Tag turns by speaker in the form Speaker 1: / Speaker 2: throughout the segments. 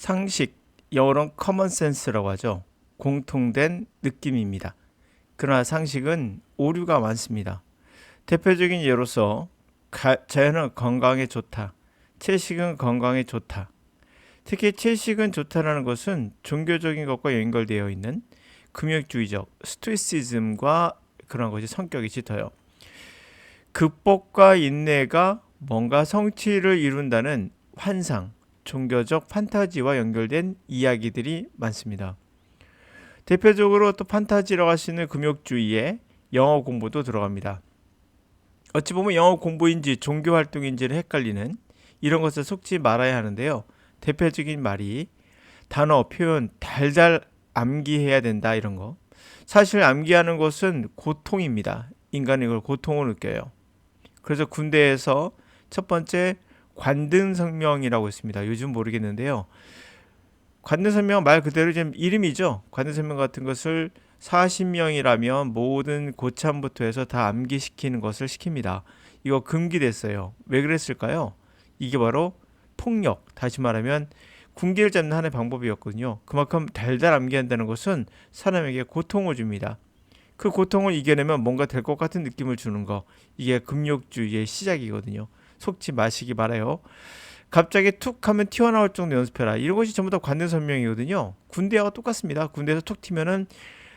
Speaker 1: 상식, 영어로는 common sense라고 하죠. 공통된 느낌입니다. 그러나 상식은 오류가 많습니다. 대표적인 예로서 가, 자연은 건강에 좋다. 채식은 건강에 좋다. 특히 채식은 좋다라는 것은 종교적인 것과 연결되어 있는 금욕주의적 스토이시즘과 그런 것이 성격이 짙어요. 극복과 인내가 뭔가 성취를 이룬다는 환상, 종교적 판타지와 연결된 이야기들이 많습니다. 대표적으로 또 판타지라고 하시는 금욕주의에 영어 공부도 들어갑니다. 어찌 보면 영어 공부인지 종교 활동인지를 헷갈리는 이런 것을 속지 말아야 하는데요. 대표적인 말이 단어, 표현 달달 암기해야 된다 이런 거. 사실 암기하는 것은 고통입니다. 인간이 이걸 고통을 느껴요. 그래서 군대에서 첫 번째 관등 성명이라고 있습니다. 요즘 모르겠는데요. 관등 성명 말 그대로 좀 이름이죠. 관등 성명 같은 것을 40명이라면 모든 고참부터 해서 다 암기시키는 것을 시킵니다. 이거 금기됐어요. 왜 그랬을까요? 이게 바로 폭력, 다시 말하면 군기를 잡는 하나의 방법이었거든요. 그만큼 달달 암기한다는 것은 사람에게 고통을 줍니다. 그 고통을 이겨내면 뭔가 될 것 같은 느낌을 주는 거. 이게 금욕주의의 시작이거든요. 속지 마시기 바라요. 갑자기 툭 하면 튀어나올 정도 연습해라. 이런 것이 전부 다 관능 설명이거든요. 군대와 똑같습니다. 군대에서 툭 튀면은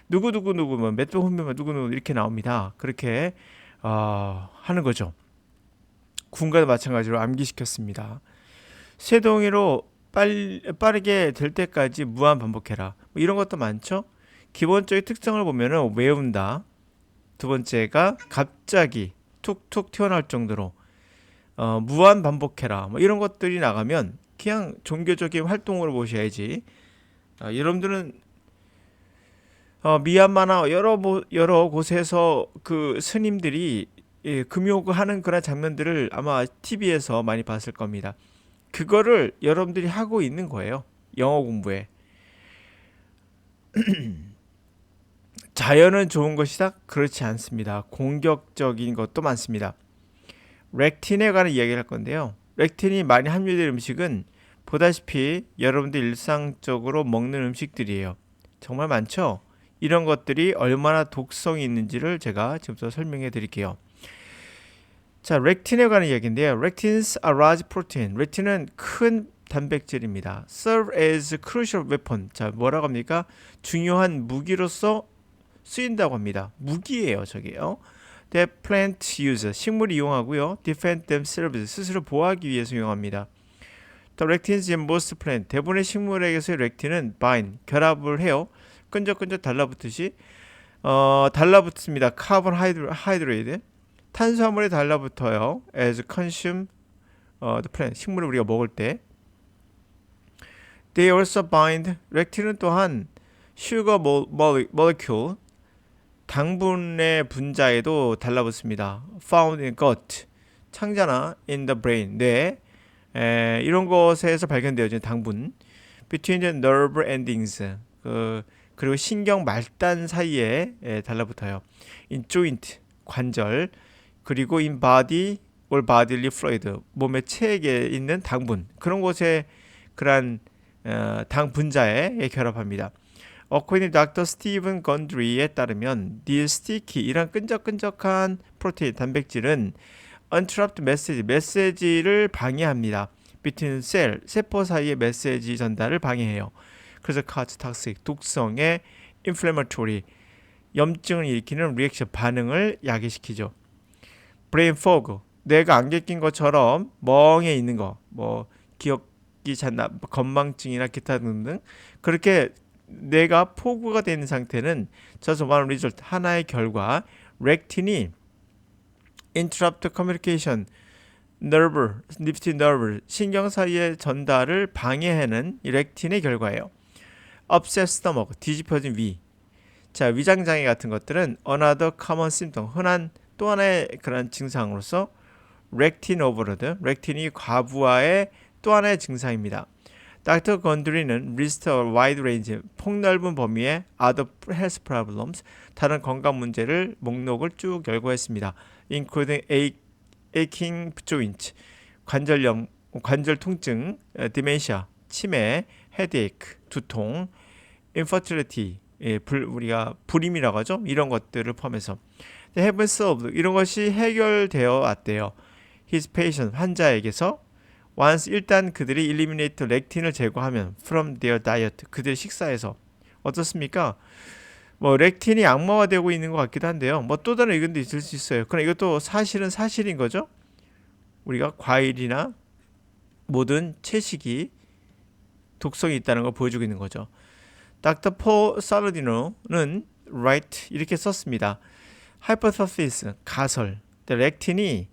Speaker 1: 누구 누구 누구 뭐 몇번 훈련만 누구 누구 이렇게 나옵니다. 그렇게 어, 하는 거죠. 군과도 마찬가지로 암기시켰습니다. 쇠동이로 빨, 빠르게 될 때까지 무한 반복해라. 뭐 이런 것도 많죠. 기본적인 특성을 보면은 외운다. 두 번째가 갑자기 툭툭 튀어나올 정도로 어, 무한 반복해라. 뭐 이런 것들이 나가면 그냥 종교적인 활동으로 보셔야지. 어, 여러분들은 어, 미얀마나 여러 여러 곳에서 그 스님들이 예, 금욕을 하는 그런 장면들을 아마 TV에서 많이 봤을 겁니다. 그거를 여러분들이 하고 있는 거예요. 영어 공부에. 자연은 좋은 것이다? 그렇지 않습니다. 공격적인 것도 많습니다. 렉틴에 관한 이야기를 할 건데요. 렉틴이 많이 함유된 음식은 보다시피 여러분들 일상적으로 먹는 음식들이에요. 정말 많죠? 이런 것들이 얼마나 독성이 있는지를 제가 지금부터 설명해 드릴게요. 자, 렉틴에 관한 이야기인데요. 렉틴's a large protein. 렉틴은 큰 단백질입니다. serve as crucial weapon. 자, 뭐라고 합니까? 중요한 무기로서 쓰인다고 합니다. 무기예요, 저게요. That plant use. 식물이 이용하고요. defend themselves. 스스로 보호하기 위해서 이용합니다. The lectins in most plant. 대부분의 식물에게서 렉틴은 bind, 결합을 해요. 끈적끈적 달라붙듯이 어, 달라붙습니다. 카본 하이드레이드. 탄수화물에 달라붙어요. as consume 어, the plant. 식물을 우리가 먹을 때. They also bind. 렉틴은 또한 sugar molecule 당분의 분자에도 달라붙습니다. found in gut. 창자나 in the brain. 뇌. 에, 이런 것에서 발견되어진 당분. between the nerve endings. 그, 그리고 신경 말단 사이에 에, 달라붙어요. in joint. 관절. 그리고 in body or bodily fluid 몸의 체액에 있는 당분 그런 곳에 그러한 어, 당 분자에 결합합니다. 어코이니 닥터 스티븐 건드리에 따르면 딜 스티키 이런 끈적끈적한 프로테인 단백질은 untrapped message 메시지를 방해합니다. between cell 세포 사이의 메시지 전달을 방해해요. 그래서 카츠 탁식 독성의 inflammatory 염증을 일으키는 리액션 반응을 야기시키죠. 브레인 포그 뇌가 안개 낀 것처럼 멍해 있는 거 뭐 기억이 잘나 건망증이나 기타 등등 그렇게 뇌가 포구가 되는 상태는 just result 하나의 결과 렉틴이 interrupt communication nerve, nifty nerve 신경 사이의 전달을 방해하는 렉틴의 결과예요. upset stomach 뒤집혀진 위. 자 위장 장애 같은 것들은 another common symptom 흔한 또 하나의 그런 증상으로서 렉틴 오버로드, 렉틴이 과부하의 또 하나의 증상입니다. 닥터 건드리는 리스트 와이드 레인지 폭넓은 범위의 other health problems 다른 건강 문제를 목록을 쭉 열거했습니다. including aching joint 관절염 관절 통증, 디멘시아 치매, headache, 두통, infertility, 예, 불, 우리가 불임이라고 하죠. 이런 것들을 포함해서 have solved 이런 것이 해결되어 왔대요. his patient 환자에게서 once 일단 그들이 eliminate 렉틴을 제거하면 from their diet 그들의 식사에서 어떻습니까? 뭐 렉틴이 악마화되고 있는 것 같기도 한데요. 뭐 또 다른 의견도 있을 수 있어요. 그러나 이것도 사실은 사실인 거죠. 우리가 과일이나 모든 채식이 독성이 있다는 걸 보여주고 있는 거죠. 닥터 포 살라디노는 right 이렇게 썼습니다. hypothesis 가설, 렉틴이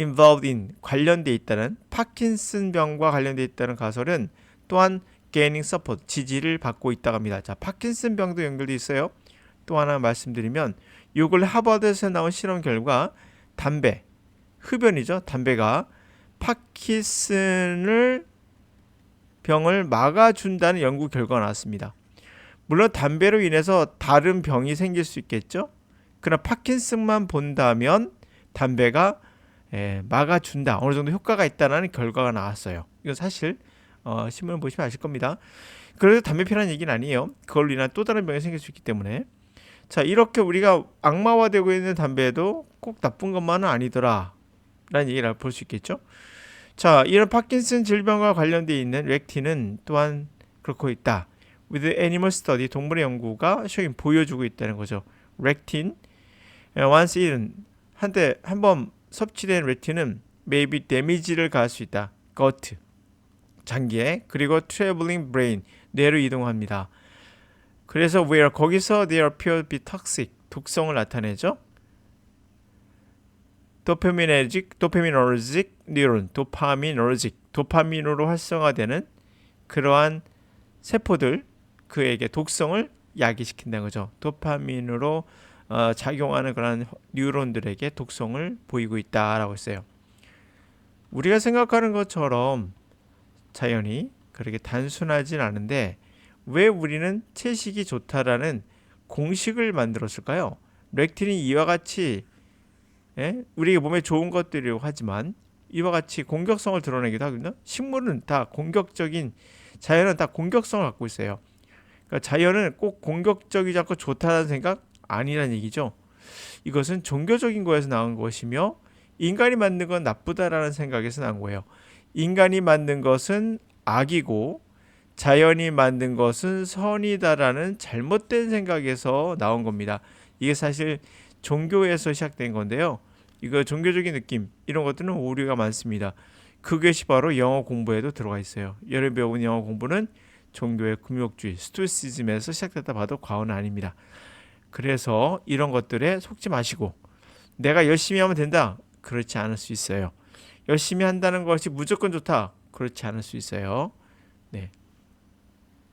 Speaker 1: involved in 관련돼 있다는 파킨슨 병과 관련돼 있다는 가설은 또한 gaining support 지지를 받고 있다고 합니다. 자, 파킨슨 병도 연결돼 있어요. 또 하나 말씀드리면 이걸 하버드에서 나온 실험 결과 담배 흡연이죠. 담배가 파킨슨을 병을 막아준다는 연구 결과가 나왔습니다. 물론 담배로 인해서 다른 병이 생길 수 있겠죠. 그러나 파킨슨만 본다면 담배가 예, 막아준다 어느 정도 효과가 있다는 결과가 나왔어요. 이건 사실 어, 신문을 보시면 아실 겁니다. 그래도 담배 피라는 얘기는 아니에요. 그걸로 인한 또 다른 병이 생길 수 있기 때문에 자 이렇게 우리가 악마화되고 있는 담배도 꼭 나쁜 것만은 아니더라 라는 얘기를 볼 수 있겠죠. 자 이런 파킨슨 질병과 관련되어 있는 렉틴은 또한 그렇고 있다. with animal study 동물의 연구가 쇼인 보여주고 있다는 거죠. 렉틴 once eaten 한때 한번 섭취된 렉틴은 maybe damage를 가할 수 있다. gut 장기에 그리고 traveling brain 뇌로 이동합니다. 그래서 where 거기서 they appear to be toxic 독성을 나타내죠. 도파미너직 도파미너직 뉴런 도파미너직 도파민으로 활성화되는 그러한 세포들 그에게 독성을 야기시킨다는 거죠. 도파민으로 어, 작용하는 그런 뉴런들에게 독성을 보이고 있다라고 했어요. 우리가 생각하는 것처럼 자연이 그렇게 단순하진 않은데 왜 우리는 채식이 좋다라는 공식을 만들었을까요? 렉틴이 이와 같이 예? 우리 몸에 좋은 것들이라고 하지만 이와 같이 공격성을 드러내기도 하거든요. 식물은 다 공격적인 자연은 다 공격성을 갖고 있어요. 그러니까 자연은 꼭 공격적이지 않고 좋다는 생각 아니란 얘기죠. 이것은 종교적인 거에서 나온 것이며 인간이 만든 건 나쁘다라는 생각에서 나온 거예요. 인간이 만든 것은 악이고 자연이 만든 것은 선이다라는 잘못된 생각에서 나온 겁니다. 이게 사실 종교에서 시작된 건데요. 이거 종교적인 느낌 이런 것들은 오류가 많습니다. 그것이 바로 영어 공부에도 들어가 있어요. 여름 배운 영어 공부는 종교의 금욕주의 스토이시즘에서 시작됐다 봐도 과언은 아닙니다. 그래서 이런 것들에 속지 마시고 내가 열심히 하면 된다. 그렇지 않을 수 있어요. 열심히 한다는 것이 무조건 좋다. 그렇지 않을 수 있어요. 네.